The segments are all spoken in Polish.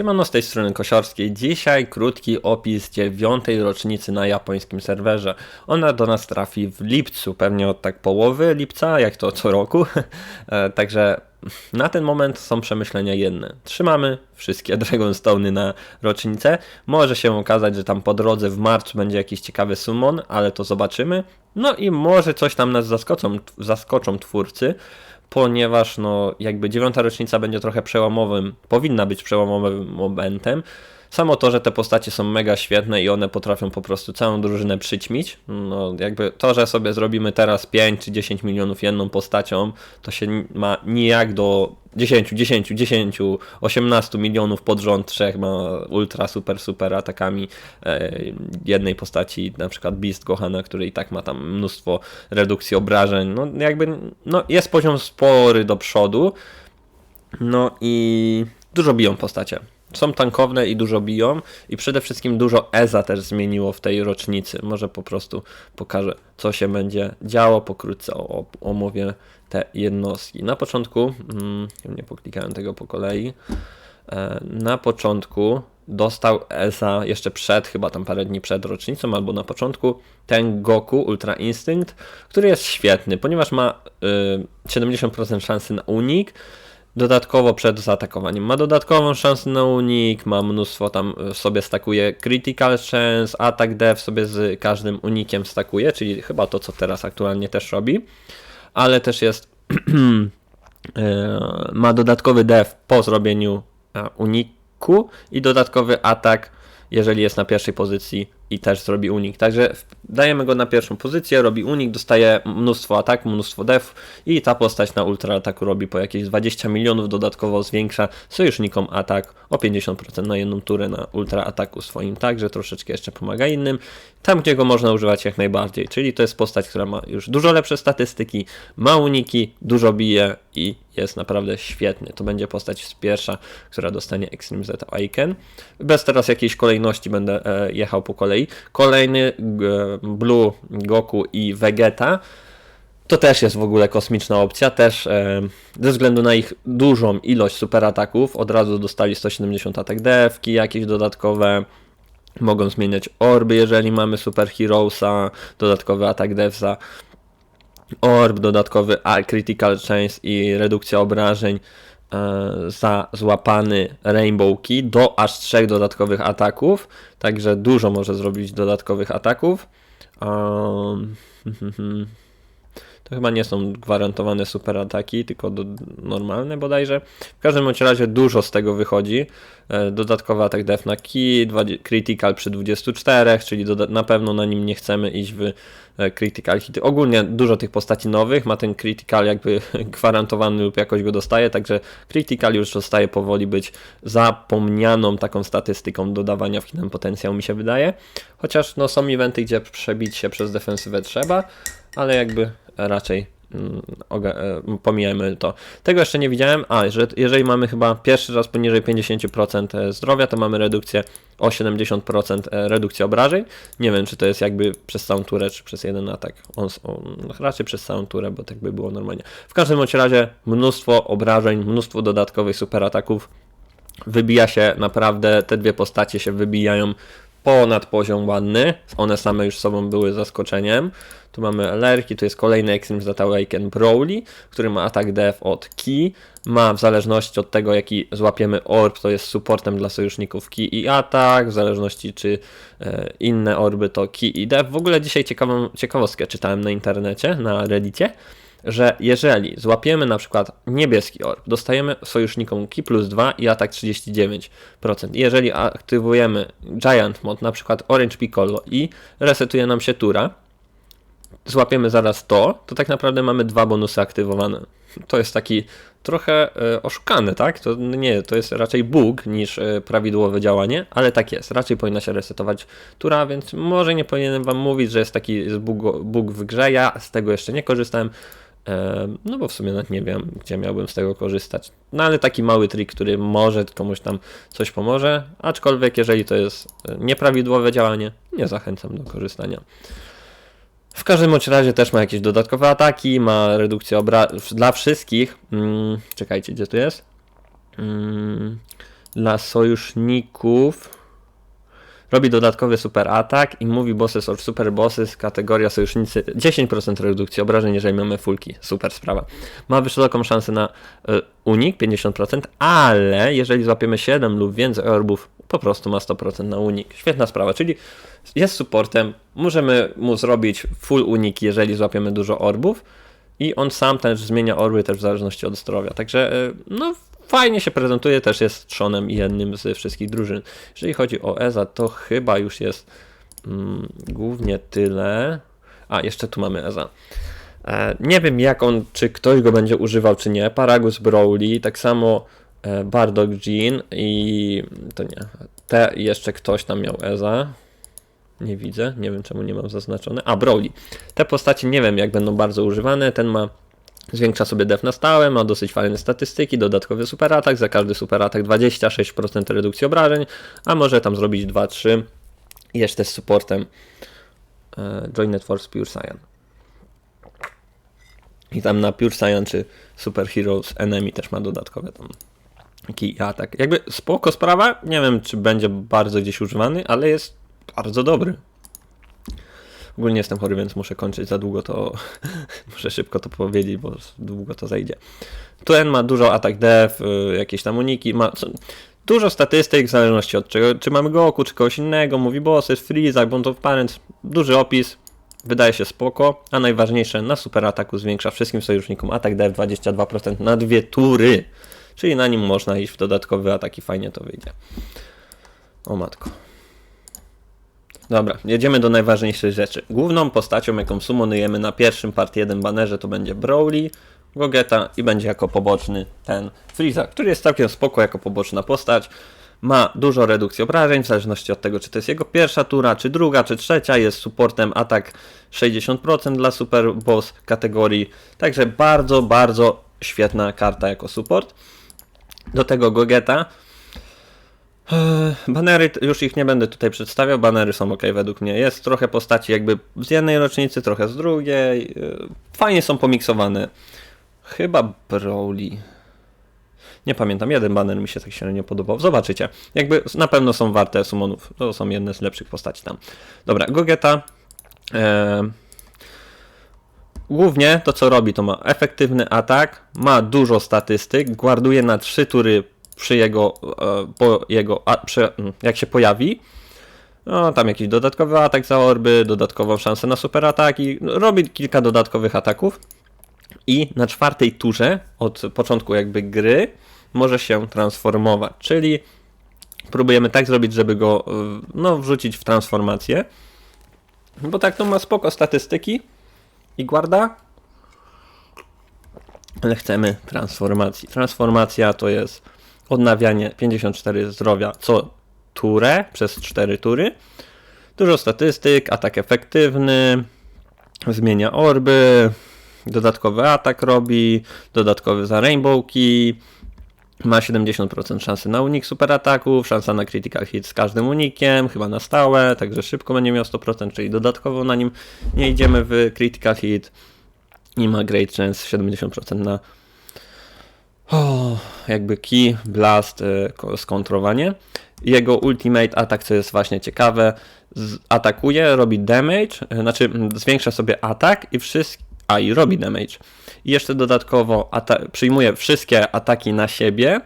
Siemano z tej strony Kosiorskiej. Dzisiaj krótki opis dziewiątej rocznicy na japońskim serwerze. Ona do nas trafi w lipcu, pewnie od tak połowy lipca, jak to co roku. E, Także na ten moment są przemyślenia jedne. Trzymamy wszystkie Dragonstone'y na rocznicę. Może się okazać, że tam po drodze w marcu będzie jakiś ciekawy summon, ale to zobaczymy. No i może coś tam nas zaskoczą, zaskoczą twórcy ponieważ no jakby dziewiąta rocznica będzie trochę przełomowym, powinna być przełomowym momentem. Samo to, że te postacie są mega świetne i one potrafią po prostu całą drużynę przyćmić, no jakby to, że sobie zrobimy teraz 5 czy 10 milionów jedną postacią, to się ma nijak do 10, 10, 10, 18 milionów pod rząd trzech ma ultra super super atakami e, jednej postaci, na przykład Beast Gohana, który i tak ma tam mnóstwo redukcji obrażeń, no jakby no jest poziom spory do przodu, no i dużo biją postacie. Są tankowne i dużo biją i przede wszystkim dużo EZA też zmieniło w tej rocznicy. Może po prostu pokażę, co się będzie działo. Pokrótce omówię te jednostki. Na początku, mm, nie poklikałem tego po kolei, E, na początku dostał ESA jeszcze przed, chyba tam parę dni przed rocznicą, albo na początku, ten Goku Ultra Instinct, który jest świetny, ponieważ ma y, 70% szansy na unik, dodatkowo przed zaatakowaniem ma dodatkową szansę na unik, ma mnóstwo tam y, sobie stakuje critical chance, attack def sobie z każdym unikiem stakuje, czyli chyba to, co teraz aktualnie też robi, ale też jest E, ma dodatkowy def po zrobieniu e, uniku i dodatkowy atak, jeżeli jest na pierwszej pozycji i też zrobi unik. Także dajemy go na pierwszą pozycję, robi unik, dostaje mnóstwo ataku, mnóstwo def i ta postać na ultra ataku robi po jakieś 20 milionów, dodatkowo zwiększa sojusznikom atak o 50% na jedną turę na ultra ataku swoim, także troszeczkę jeszcze pomaga innym. Tam, gdzie go można używać jak najbardziej, czyli to jest postać, która ma już dużo lepsze statystyki, ma uniki, dużo bije i jest naprawdę świetny. To będzie postać pierwsza, która dostanie Extreme Z Icon. Bez teraz jakiejś kolejności będę e, jechał po kolei. Kolejny g- Blue, Goku i Vegeta. To też jest w ogóle kosmiczna opcja, też e, ze względu na ich dużą ilość superataków, od razu dostali 170 atak defki, jakieś dodatkowe, mogą zmieniać orby, jeżeli mamy Super Heroesa, dodatkowy atak defsa, orb, dodatkowy critical chance i redukcja obrażeń. e, za złapany Rainbow Key do aż trzech dodatkowych ataków, także dużo może zrobić dodatkowych ataków. Um, to chyba nie są gwarantowane super ataki, tylko do, normalne bodajże. W każdym bądź razie dużo z tego wychodzi. E, Dodatkowy atak def na key, critical przy 24, czyli na pewno na nim nie chcemy iść w e, critical hity. Ogólnie dużo tych postaci nowych ma ten critical jakby gwarantowany lub jakoś go dostaje, także critical już zostaje powoli być zapomnianą taką statystyką dodawania w hidden potencjał mi się wydaje. Chociaż no są eventy, gdzie przebić się przez defensywę trzeba, ale jakby raczej mm, e, pomijajmy to. Tego jeszcze nie widziałem, a że jeżeli mamy chyba pierwszy raz poniżej 50% zdrowia, to mamy redukcję o 70% e, redukcji obrażeń. Nie wiem, czy to jest jakby przez całą turę, czy przez jeden atak. On, on, raczej przez całą turę, bo tak by było normalnie. W każdym bądź razie mnóstwo obrażeń, mnóstwo dodatkowych superataków. Wybija się naprawdę, te dwie postacie się wybijają ponad poziom ładny. One same już sobą były zaskoczeniem. Tu mamy Lerki, tu jest kolejny Extreme Zeta Awaken Brawly, który ma atak def od Ki. Ma w zależności od tego jaki złapiemy orb, to jest supportem dla sojuszników Ki i atak, w zależności czy e, inne orby to Ki i def. W ogóle dzisiaj ciekawą, ciekawostkę czytałem na internecie, na reddicie, że jeżeli złapiemy na przykład niebieski orb, dostajemy sojusznikom Ki plus 2 i atak 39%. Jeżeli aktywujemy Giant Mod, na przykład Orange Piccolo i resetuje nam się tura, złapiemy zaraz to, to tak naprawdę mamy dwa bonusy aktywowane. To jest taki trochę e, oszukany, tak? To nie, to jest raczej bug niż e, prawidłowe działanie, ale tak jest. Raczej powinna się resetować tura, więc może nie powinienem wam mówić, że jest taki bug, bug w grze. Ja z tego jeszcze nie korzystałem. No bo w sumie nawet nie wiem, gdzie miałbym z tego korzystać. No ale taki mały trik, który może komuś tam coś pomoże, aczkolwiek jeżeli to jest e, nieprawidłowe działanie, nie zachęcam do korzystania. W każdym bądź razie też ma jakieś dodatkowe ataki, ma redukcję obra... dla wszystkich. Mm, czekajcie, gdzie tu jest? Mm, dla sojuszników robi dodatkowy super atak i mówi bosses or super bosses, kategoria sojusznicy 10% redukcji obrażeń, jeżeli mamy fulki. Super sprawa. Ma wysoką szansę na y, unik 50%, ale jeżeli złapiemy 7 lub więcej orbów, po prostu ma 100% na unik. Świetna sprawa, czyli jest supportem, możemy mu zrobić full unik, jeżeli złapiemy dużo orbów i on sam też zmienia orby też w zależności od zdrowia. Także y, no fajnie się prezentuje, też jest trzonem jednym z wszystkich drużyn. Jeżeli chodzi o Eza, to chyba już jest mm, głównie tyle. A, jeszcze tu mamy Eza. E, nie wiem jak on, czy ktoś go będzie używał, czy nie. Paragus Brawly, tak samo e, Bardock Jean i to nie. Te jeszcze ktoś tam miał Eza. Nie widzę, nie wiem czemu nie mam zaznaczone. A, Brawly. Te postacie nie wiem jak będą bardzo używane. Ten ma Zwiększa sobie def na stałe, ma dosyć fajne statystyki, dodatkowy super atak, za każdy super atak 26% redukcji obrażeń, a może tam zrobić 2-3 i jeszcze z supportem e, Joined Force Pure Saiyan. I tam na Pure Saiyan czy Super Heroes Enemy też ma dodatkowe tam taki atak. Jakby spoko sprawa, nie wiem czy będzie bardzo gdzieś używany, ale jest bardzo dobry. Ogólnie jestem chory, więc muszę kończyć za długo to. muszę szybko to powiedzieć, bo długo to zajdzie. Tuen ma dużo atak def, y, jakieś tam uniki, ma dużo statystyk w zależności od czego, czy mamy Goku, czy kogoś innego, mówi bosses, Freeza, Bond of Parents, duży opis, wydaje się spoko, a najważniejsze, na super ataku zwiększa wszystkim sojusznikom atak def 22% na dwie tury, czyli na nim można iść w dodatkowy atak i fajnie to wyjdzie. O matko. Dobra, jedziemy do najważniejszej rzeczy. Główną postacią, jaką sumonujemy na pierwszym part 1 banerze, to będzie Broly, Gogeta i będzie jako poboczny ten Freeza, który jest całkiem spoko jako poboczna postać. Ma dużo redukcji obrażeń, w zależności od tego, czy to jest jego pierwsza tura, czy druga, czy trzecia. Jest supportem atak 60% dla Super Boss kategorii. Także bardzo, bardzo świetna karta jako support. Do tego Gogeta banery, już ich nie będę tutaj przedstawiał, banery są ok według mnie. Jest trochę postaci jakby z jednej rocznicy, trochę z drugiej. Fajnie są pomiksowane. Chyba Broly. Nie pamiętam, jeden banner mi się tak średnio podobał. Zobaczycie. Jakby na pewno są warte summonów. To są jedne z lepszych postaci tam. Dobra, Gogeta. Eee, głównie to co robi, to ma efektywny atak, ma dużo statystyk, guarduje na 3 tury przy jego, e, po jego przy, mm, jak się pojawi. No, tam jakiś dodatkowy atak za orby, dodatkową szansę na super ataki. Robi kilka dodatkowych ataków. I na czwartej turze, od początku jakby gry, może się transformować. Czyli próbujemy tak zrobić, żeby go e, no, wrzucić w transformację. Bo tak to ma spoko statystyki i guarda. Ale chcemy transformacji. Transformacja to jest odnawianie 54 zdrowia co turę przez 4 tury. Dużo statystyk, atak efektywny, zmienia orby, dodatkowy atak robi, dodatkowy za rainbowki, ma 70% szansy na unik super ataków, szansa na critical hit z każdym unikiem, chyba na stałe, także szybko będzie miał 100%, czyli dodatkowo na nim nie idziemy w critical hit i ma great chance 70% na jakby key, blast, y, skontrowanie. Jego ultimate atak, co jest właśnie ciekawe, atakuje, robi damage, y, znaczy zwiększa sobie atak i wszystkie, a i robi damage. I jeszcze dodatkowo przyjmuje wszystkie ataki na siebie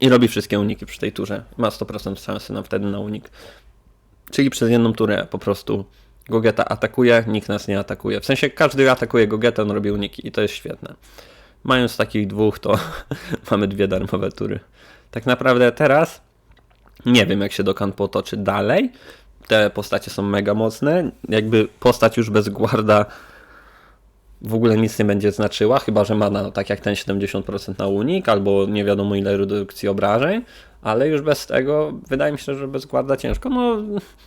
i robi wszystkie uniki przy tej turze. Ma 100% szansy na wtedy na unik. Czyli przez jedną turę po prostu Gogeta atakuje, nikt nas nie atakuje. W sensie każdy atakuje Gogeta, on robi uniki i to jest świetne. Mając takich dwóch, to mamy dwie darmowe tury. Tak naprawdę teraz nie wiem, jak się Dokkan potoczy dalej. Te postacie są mega mocne. Jakby postać już bez guarda w ogóle nic nie będzie znaczyła, chyba że ma na, tak jak ten 70% na unik, albo nie wiadomo ile redukcji obrażeń, ale już bez tego wydaje mi się, że bez guarda ciężko. No,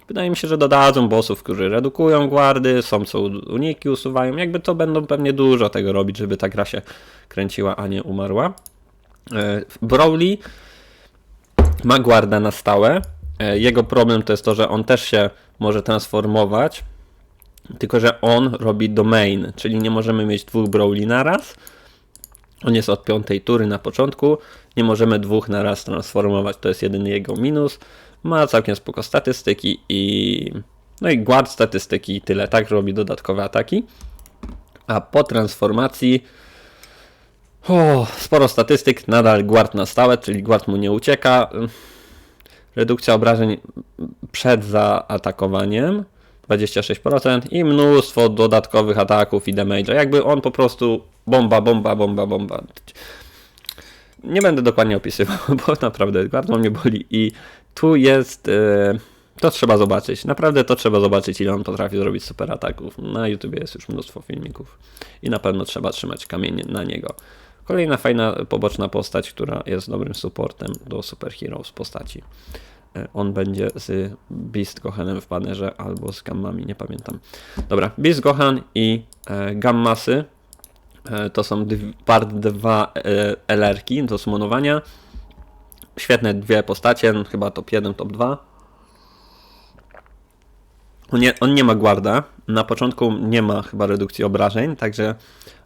wydaje mi się, że dodadzą bossów, którzy redukują guardy, są co uniki usuwają, jakby to będą pewnie dużo tego robić, żeby ta gra się kręciła, a nie umarła. E, Brawly ma guarda na stałe. E, jego problem to jest to, że on też się może transformować, tylko że on robi domain, czyli nie możemy mieć dwóch Brawly naraz. On jest od piątej tury na początku. Nie możemy dwóch na raz transformować. To jest jedyny jego minus. Ma całkiem spoko statystyki i... No i guard statystyki i tyle. Tak robi dodatkowe ataki. A po transformacji... O, sporo statystyk. Nadal guard na stałe, czyli guard mu nie ucieka. Redukcja obrażeń przed zaatakowaniem 26% i mnóstwo dodatkowych ataków i damage'a. Jakby on po prostu bomba, bomba, bomba, bomba. Nie będę dokładnie opisywał, bo naprawdę bardzo mnie boli i tu jest... Yy, to trzeba zobaczyć. Naprawdę to trzeba zobaczyć, ile on potrafi zrobić super ataków. Na YouTube jest już mnóstwo filmików i na pewno trzeba trzymać kamień na niego. Kolejna fajna poboczna postać, która jest dobrym supportem do Super Heroes postaci. E, on będzie z Beast Gohanem w banerze albo z gammami, nie pamiętam. Dobra, Beast Gohan i e, gammasy e, to są part 2 e, LR-ki do sumonowania. Świetne dwie postacie, chyba top 1, top 2. On nie, on nie ma guarda. Na początku nie ma chyba redukcji obrażeń, także.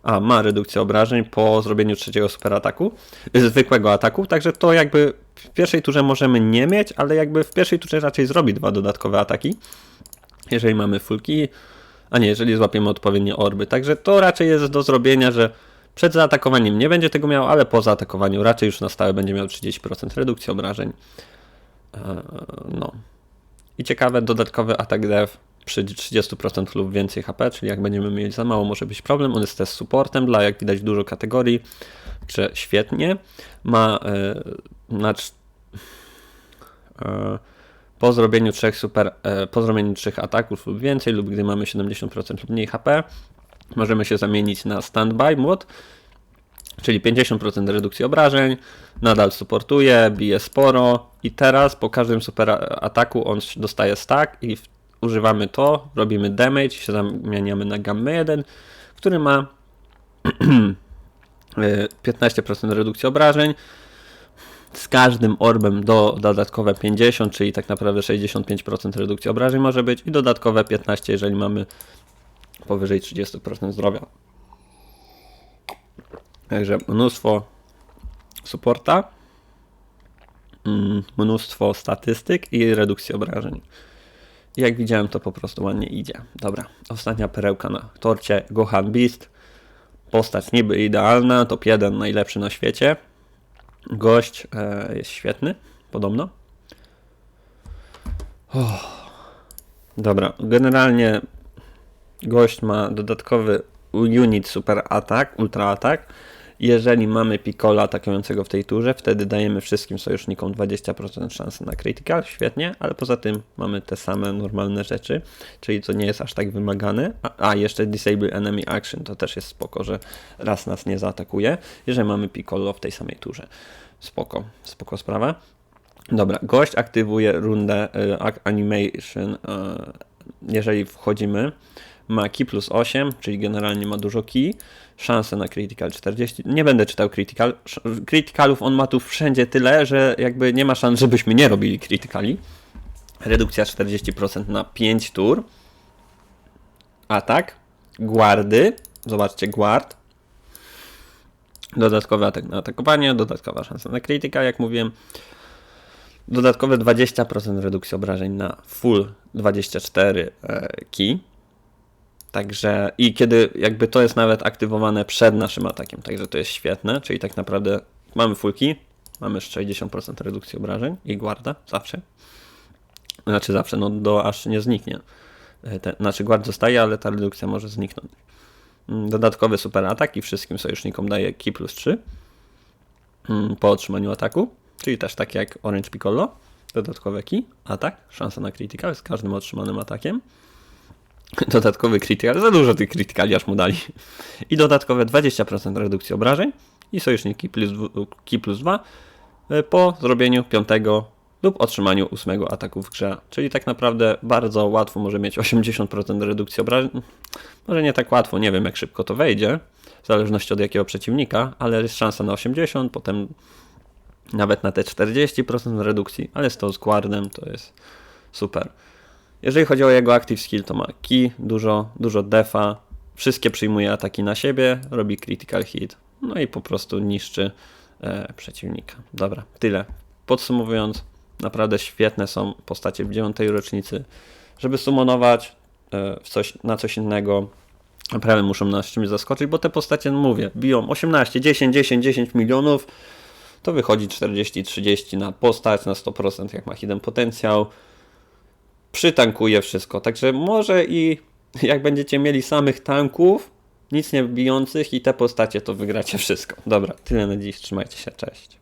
A, ma redukcję obrażeń po zrobieniu trzeciego super ataku, zwykłego ataku, także to jakby w pierwszej turze możemy nie mieć, ale jakby w pierwszej turze raczej zrobi dwa dodatkowe ataki, jeżeli mamy fulki, a nie, jeżeli złapiemy odpowiednie orby. Także to raczej jest do zrobienia, że przed zaatakowaniem nie będzie tego miał, ale po zaatakowaniu raczej już na stałe będzie miał 30% redukcji obrażeń. Eee, no. I ciekawe, dodatkowy atak dev przy 30% lub więcej HP, czyli jak będziemy mieli za mało, może być problem. On jest też supportem dla, jak widać, dużo kategorii, że świetnie. Ma yy, na, yy, po zrobieniu trzech super, yy, po zrobieniu trzech ataków lub więcej, lub gdy mamy 70% lub mniej HP, możemy się zamienić na standby mod, czyli 50% redukcji obrażeń, nadal supportuje, bije sporo i teraz po każdym super ataku on dostaje stack i używamy to, robimy damage, się zamieniamy na gamma 1, który ma 15% redukcji obrażeń, z każdym orbem do dodatkowe 50, czyli tak naprawdę 65% redukcji obrażeń może być i dodatkowe 15, jeżeli mamy powyżej 30% zdrowia. Także mnóstwo supporta, mm, mnóstwo statystyk i redukcji obrażeń. Jak widziałem, to po prostu ładnie idzie. Dobra, ostatnia perełka na torcie. Gohan Beast. Postać niby idealna, top 1 najlepszy na świecie. Gość e, jest świetny, podobno. Oh. Dobra, generalnie gość ma dodatkowy unit super atak, ultra atak jeżeli mamy Piccola atakującego w tej turze, wtedy dajemy wszystkim sojusznikom 20% szansy na critical, świetnie, ale poza tym mamy te same normalne rzeczy, czyli to nie jest aż tak wymagane. A, a jeszcze Disable Enemy Action to też jest spoko, że raz nas nie zaatakuje, jeżeli mamy Piccolo w tej samej turze. Spoko, spoko sprawa. Dobra, gość aktywuje rundę y, Animation, y, jeżeli wchodzimy ma key plus 8, czyli generalnie ma dużo key, szanse na critical 40. Nie będę czytał critical. Criticalów on ma tu wszędzie tyle, że jakby nie ma szans, żebyśmy nie robili criticali. Redukcja 40% na 5 tur. Atak. Guardy. Zobaczcie, guard. Dodatkowy atak na atakowanie, dodatkowa szansa na critical, jak mówiłem. Dodatkowe 20% redukcji obrażeń na full 24 e, key. Także i kiedy jakby to jest nawet aktywowane przed naszym atakiem, także to jest świetne, czyli tak naprawdę mamy fulki, mamy 60% redukcji obrażeń i guarda zawsze. Znaczy zawsze, no do aż nie zniknie. E, znaczy guard zostaje, ale ta redukcja może zniknąć. Mm, dodatkowy super atak i wszystkim sojusznikom daje Ki plus 3 mm, po otrzymaniu ataku, czyli też tak jak Orange Piccolo. Dodatkowe Ki, atak, szansa na critical z każdym otrzymanym atakiem. Dodatkowy critical, za dużo tych criticali aż mu dali. I dodatkowe 20% redukcji obrażeń i sojuszniki plus, ki plus 2 e, po zrobieniu piątego lub otrzymaniu ósmego ataku w grze. Czyli tak naprawdę bardzo łatwo może mieć 80% redukcji obrażeń. Może nie tak łatwo, nie wiem jak szybko to wejdzie, w zależności od jakiego przeciwnika, ale jest szansa na 80, potem nawet na te 40% redukcji, ale z tą składem to jest super. Jeżeli chodzi o jego active skill, to ma key, dużo, dużo defa, wszystkie przyjmuje ataki na siebie, robi critical hit. no i po prostu niszczy e, przeciwnika. Dobra, tyle. Podsumowując, naprawdę świetne są postacie w dziewiątej rocznicy. Żeby sumonować e, coś, na coś innego, naprawdę muszą nas czymś zaskoczyć, bo te postacie, no mówię, biją 18, 10, 10, 10 milionów, to wychodzi 40-30 na postać, na 100% jak ma hidden potencjał. Przytankuje wszystko, także może i jak będziecie mieli samych tanków, nic nie bijących i te postacie, to wygracie wszystko. Dobra, tyle na dziś, trzymajcie się, cześć.